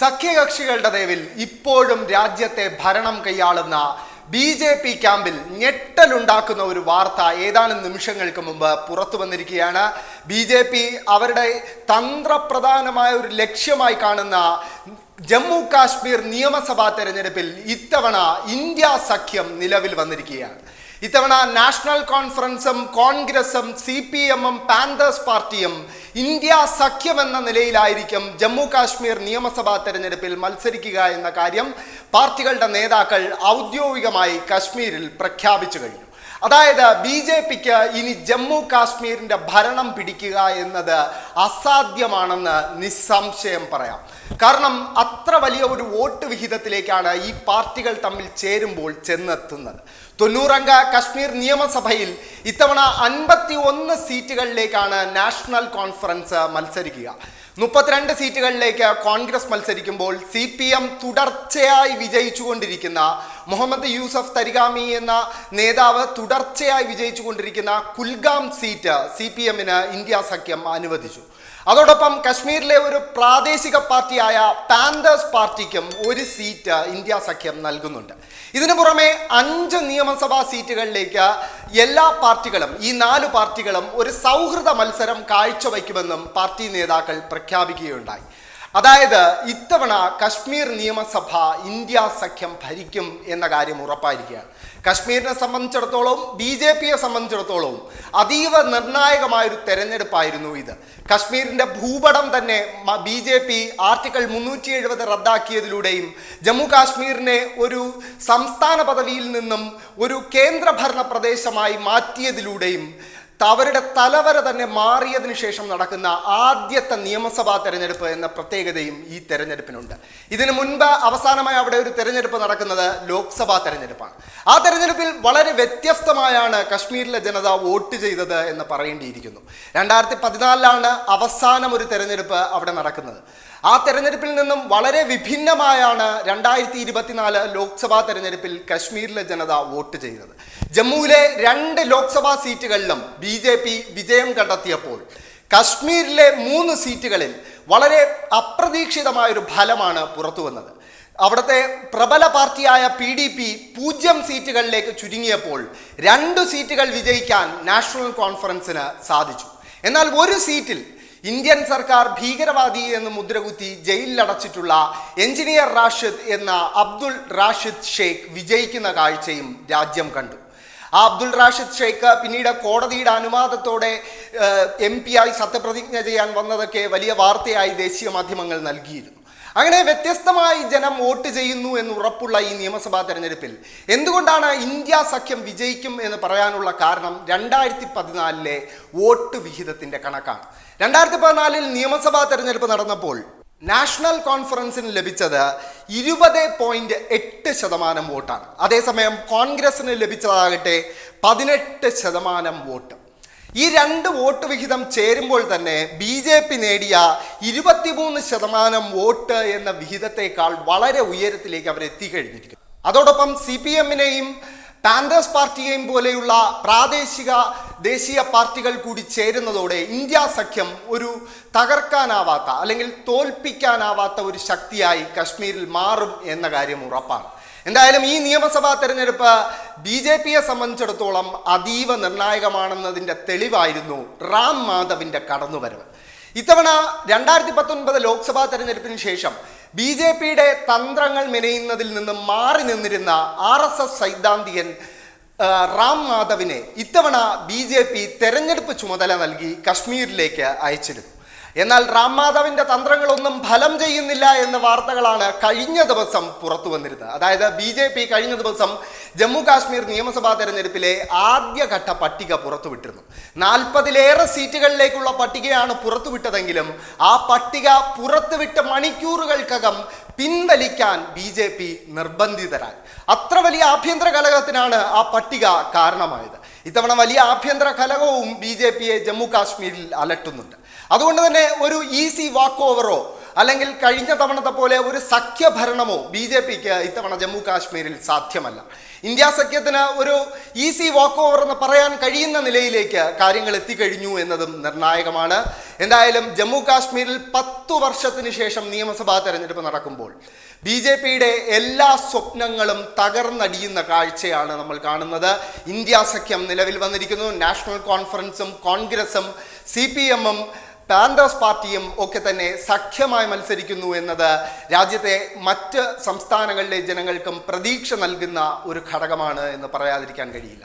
സഖ്യകക്ഷികളുടെ ദയവിൽ ഇപ്പോഴും രാജ്യത്തെ ഭരണം കൈയാളുന്ന ബി ജെ പി ക്യാമ്പിൽ ഞെട്ടലുണ്ടാക്കുന്ന ഒരു വാർത്ത ഏതാനും നിമിഷങ്ങൾക്ക് മുമ്പ് പുറത്തു വന്നിരിക്കുകയാണ്. ബി ജെ പി അവരുടെ തന്ത്രപ്രധാനമായ ഒരു ലക്ഷ്യമായി കാണുന്ന ജമ്മു കാശ്മീർ നിയമസഭാ തെരഞ്ഞെടുപ്പിൽ ഇത്തവണ ഇന്ത്യ സഖ്യം നിലവിൽ വന്നിരിക്കുകയാണ്. ഇത്തവണ നാഷണൽ കോൺഫറൻസും കോൺഗ്രസും സി പി എമ്മും പാന്തേഴ്സ് പാർട്ടിയും ഇന്ത്യ സഖ്യം എന്ന നിലയിലായിരിക്കും ജമ്മു കാശ്മീർ നിയമസഭാ തെരഞ്ഞെടുപ്പിൽ മത്സരിക്കുക എന്ന കാര്യം പാർട്ടികളുടെ നേതാക്കൾ ഔദ്യോഗികമായി കശ്മീരിൽ പ്രഖ്യാപിച്ചു കഴിഞ്ഞു. അതായത് ബി ജെ പിക്ക് ഇനി ജമ്മു കാശ്മീരിന്റെ ഭരണം പിടിക്കുക എന്നത് അസാധ്യമാണെന്ന് നിസ്സംശയം പറയാം. കാരണം അത്ര വലിയ ഒരു വോട്ട് വിഹിതത്തിലേക്കാണ് ഈ പാർട്ടികൾ തമ്മിൽ ചേരുമ്പോൾ ചെന്നെത്തുന്നത്. തൊണ്ണൂറംഗ കശ്മീർ നിയമസഭയിൽ ഇത്തവണ അൻപത്തി ഒന്ന് സീറ്റുകളിലേക്കാണ് നാഷണൽ കോൺഫറൻസ് മത്സരിക്കുക. മുപ്പത്തിരണ്ട് സീറ്റുകളിലേക്ക് കോൺഗ്രസ് മത്സരിക്കുമ്പോൾ സി പി എം തുടർച്ചയായി വിജയിച്ചുകൊണ്ടിരിക്കുന്ന മുഹമ്മദ് യൂസഫ് തരികാമി എന്ന നേതാവ് തുടർച്ചയായി വിജയിച്ചു കൊണ്ടിരിക്കുന്ന കുൽഗാം സീറ്റ് സി പി എമ്മിന് ഇന്ത്യ സഖ്യം അനുവദിച്ചു. അതോടൊപ്പം കശ്മീരിലെ ഒരു പ്രാദേശിക പാർട്ടിയായ പാന്തേഴ്സ് പാർട്ടിക്കും ഒരു സീറ്റ് ഇന്ത്യ സഖ്യം നൽകുന്നുണ്ട്. ഇതിനു പുറമെ അഞ്ച് നിയമസഭാ സീറ്റുകളിലേക്ക് എല്ലാ പാർട്ടികളും ഈ നാല് പാർട്ടികളും ഒരു സൗഹൃദ മത്സരം കാഴ്ചവെക്കുമെന്നും പാർട്ടി നേതാക്കൾ പ്രഖ്യാപിക്കുകയുണ്ടായി. അതായത് ഇത്തവണ കശ്മീർ നിയമസഭ ഇന്ത്യ സഖ്യം ഭരിക്കും എന്ന കാര്യം ഉറപ്പായിരിക്കുകയാണ്. കശ്മീരിനെ സംബന്ധിച്ചിടത്തോളവും ബി ജെ പിയെ സംബന്ധിച്ചിടത്തോളം അതീവ നിർണായകമായൊരു തെരഞ്ഞെടുപ്പായിരുന്നു ഇത്. കശ്മീരിന്റെ ഭൂപടം തന്നെ ബി ജെ പി ആർട്ടിക്കിൾ മുന്നൂറ്റി എഴുപത് റദ്ദാക്കിയതിലൂടെയും ജമ്മു കാശ്മീരിനെ ഒരു സംസ്ഥാന പദവിയിൽ നിന്നും ഒരു കേന്ദ്രഭരണ പ്രദേശമായി മാറ്റിയതിലൂടെയും അവരുടെ തലവര തന്നെ മാറിയതിനു ശേഷം നടക്കുന്ന ആദ്യത്തെ നിയമസഭാ തെരഞ്ഞെടുപ്പ് എന്ന പ്രത്യേകതയും ഈ തെരഞ്ഞെടുപ്പിനുണ്ട്. ഇതിനു മുൻപ് അവസാനമായി അവിടെ ഒരു തെരഞ്ഞെടുപ്പ് നടക്കുന്നത് ലോക്സഭാ തെരഞ്ഞെടുപ്പാണ്. ആ തെരഞ്ഞെടുപ്പിൽ വളരെ വ്യത്യസ്തമായാണ് കശ്മീരിലെ ജനത വോട്ട് ചെയ്തത് എന്ന് പറയേണ്ടിയിരിക്കുന്നു. രണ്ടായിരത്തി പതിനാലിലാണ് അവസാനം ഒരു തെരഞ്ഞെടുപ്പ് അവിടെ നടക്കുന്നത്. ആ തെരഞ്ഞെടുപ്പിൽ നിന്നും വളരെ വിഭിന്നമായാണ് രണ്ടായിരത്തി ഇരുപത്തിനാല് ലോക്സഭാ തെരഞ്ഞെടുപ്പിൽ കശ്മീരിലെ ജനത വോട്ട് ചെയ്തത്. ജമ്മുവിലെ രണ്ട് ലോക്സഭാ സീറ്റുകളിലും ബി ജെ പി വിജയം കണ്ടെത്തിയപ്പോൾ കശ്മീരിലെ മൂന്ന് സീറ്റുകളിൽ വളരെ അപ്രതീക്ഷിതമായൊരു ഫലമാണ് പുറത്തു വന്നത്. അവിടുത്തെ പ്രബല പാർട്ടിയായ പി ഡി പി പൂജ്യം സീറ്റുകളിലേക്ക് ചുരുങ്ങിയപ്പോൾ രണ്ട് സീറ്റുകൾ വിജയിക്കാൻ നാഷണൽ കോൺഫറൻസിന് സാധിച്ചു. എന്നാൽ ഒരു സീറ്റിൽ ഇന്ത്യൻ സർക്കാർ ഭീകരവാദി എന്ന് മുദ്രകുത്തി ജയിലിലടച്ചിട്ടുള്ള എഞ്ചിനീയർ റാഷിദ് എന്ന അബ്ദുൾ റാഷിദ് ഷെയ്ഖ് വിജയിക്കുന്ന കാഴ്ചയും രാജ്യം കണ്ടു. ആ അബ്ദുൾ റാഷിദ് ഷെയ്ഖ് പിന്നീട് കോടതിയുടെ അനുവാദത്തോടെ എം പി ആയി സത്യപ്രതിജ്ഞ ചെയ്യാൻ വന്നതൊക്കെ വലിയ വാർത്തയായി ദേശീയ മാധ്യമങ്ങൾ നൽകിയിരുന്നു. അങ്ങനെ വ്യത്യസ്തമായി ജനം വോട്ട് ചെയ്യുന്നു എന്ന് ഉറപ്പുള്ള ഈ നിയമസഭാ തെരഞ്ഞെടുപ്പിൽ എന്തുകൊണ്ടാണ് ഇന്ത്യ സഖ്യം വിജയിക്കും എന്ന് പറയാനുള്ള കാരണം രണ്ടായിരത്തി പതിനാലിലെ വോട്ട് വിഹിതത്തിന്റെ കണക്കാണ്. രണ്ടായിരത്തി പതിനാലിൽ നിയമസഭാ തെരഞ്ഞെടുപ്പ് നടന്നപ്പോൾ നാഷണൽ കോൺഫറൻസിന് ലഭിച്ചത് ഇരുപത് പോയിന്റ് എട്ട് ശതമാനം വോട്ടാണ്. അതേസമയം കോൺഗ്രസിന് ലഭിച്ചതാകട്ടെ പതിനെട്ട് ശതമാനം വോട്ട്. ഈ രണ്ട് വോട്ട് വിഹിതം ചേരുമ്പോൾ തന്നെ ബി ജെ പി നേടിയ ഇരുപത്തിമൂന്ന് ശതമാനം വോട്ട് എന്ന വിഹിതത്തെക്കാൾ വളരെ ഉയരത്തിലേക്ക് അവർ എത്തിക്കഴിഞ്ഞിരിക്കുന്നു. അതോടൊപ്പം സി പി എമ്മിനെയും പാന്തേഴ്സ് പാർട്ടിയെയും പോലെയുള്ള പ്രാദേശിക ദേശീയ പാർട്ടികൾ കൂടി ചേരുന്നതോടെ ഇന്ത്യ സഖ്യം ഒരു തകർക്കാനാവാത്ത അല്ലെങ്കിൽ തോൽപ്പിക്കാനാവാത്ത ഒരു ശക്തിയായി കശ്മീരിൽ മാറും എന്ന കാര്യം ഉറപ്പാണ്. എന്തായാലും ഈ നിയമസഭാ തെരഞ്ഞെടുപ്പ് ബി ജെ പിയെ സംബന്ധിച്ചിടത്തോളം അതീവ നിർണായകമാണെന്നതിന്റെ തെളിവായിരുന്നു റാം മാധവിന്റെ കടന്നുവരവ്. ഇത്തവണ രണ്ടായിരത്തി പത്തൊൻപത് ലോക്സഭാ തെരഞ്ഞെടുപ്പിന് ശേഷം ബി ജെ പിയുടെ തന്ത്രങ്ങൾ മെനയുന്നതിൽ നിന്ന് മാറി നിന്നിരുന്ന ആർ എസ് എസ് സൈദ്ധാന്തികൻ റാം മാധവിനെ ഇത്തവണ ബി ജെ പി തെരഞ്ഞെടുപ്പ് ചുമതല നൽകി കശ്മീരിലേക്ക് അയച്ചിരുന്നു. എന്നാൽ റാം മാധവിന്റെ തന്ത്രങ്ങളൊന്നും ഫലം ചെയ്യുന്നില്ല എന്ന വാർത്തകളാണ് കഴിഞ്ഞ ദിവസം പുറത്തു വന്നിരുന്നത്. അതായത് ബി ജെ പി കഴിഞ്ഞ ദിവസം ജമ്മു കാശ്മീർ നിയമസഭാ തെരഞ്ഞെടുപ്പിലെ ആദ്യഘട്ട പട്ടിക പുറത്തുവിട്ടിരുന്നു നാൽപ്പതിലേറെ സീറ്റുകളിലേക്കുള്ള പട്ടികയാണ് പുറത്തുവിട്ടതെങ്കിലും ആ പട്ടിക പുറത്തുവിട്ട മണിക്കൂറുകൾക്കകം പിൻവലിക്കാൻ ബി ജെ പി നിർബന്ധിതരായി. അത്ര വലിയ ആഭ്യന്തര കലഹത്തിനാണ് ആ പട്ടിക കാരണമായത്. ഇത്തവണ വലിയ ആഭ്യന്തര കലഹവും ബി ജെ പിയെ ജമ്മു കാശ്മീരിൽ അലട്ടുന്നുണ്ട്. അതുകൊണ്ട് തന്നെ ഒരു ഈസി വാക്ക് ഓവറോ അല്ലെങ്കിൽ കഴിഞ്ഞ തവണത്തെ പോലെ ഒരു സഖ്യഭരണമോ ബി ജെ പിക്ക് ഇത്തവണ ജമ്മു കാശ്മീരിൽ സാധ്യമല്ല. ഇന്ത്യ സഖ്യത്തിന് ഒരു ഈസി വാക്ക് ഓവർ എന്ന് പറയാൻ കഴിയുന്ന നിലയിലേക്ക് കാര്യങ്ങൾ എത്തിക്കഴിഞ്ഞു എന്നതും നിർണായകമാണ്. എന്തായാലും ജമ്മു കാശ്മീരിൽ പത്തു വർഷത്തിന് ശേഷം നിയമസഭാ തെരഞ്ഞെടുപ്പ് നടക്കുമ്പോൾ ബി ജെ പിയുടെ എല്ലാ സ്വപ്നങ്ങളും തകർന്നടിയുന്ന കാഴ്ചയാണ് നമ്മൾ കാണുന്നത്. ഇന്ത്യ സഖ്യം നിലവിൽ വന്നിരിക്കുന്നു. നാഷണൽ കോൺഫറൻസും കോൺഗ്രസും സി പി എമ്മും പാന്തേഴ്സ് പാർട്ടിയും ഒക്കെ തന്നെ സഖ്യമായി മത്സരിക്കുന്നു എന്നത് രാജ്യത്തെ മറ്റ് സംസ്ഥാനങ്ങളിലെ ജനങ്ങൾക്കും പ്രതീക്ഷ നൽകുന്ന ഒരു ഘടകമാണ് എന്ന് പറയാതിരിക്കാൻ കഴിയില്ല.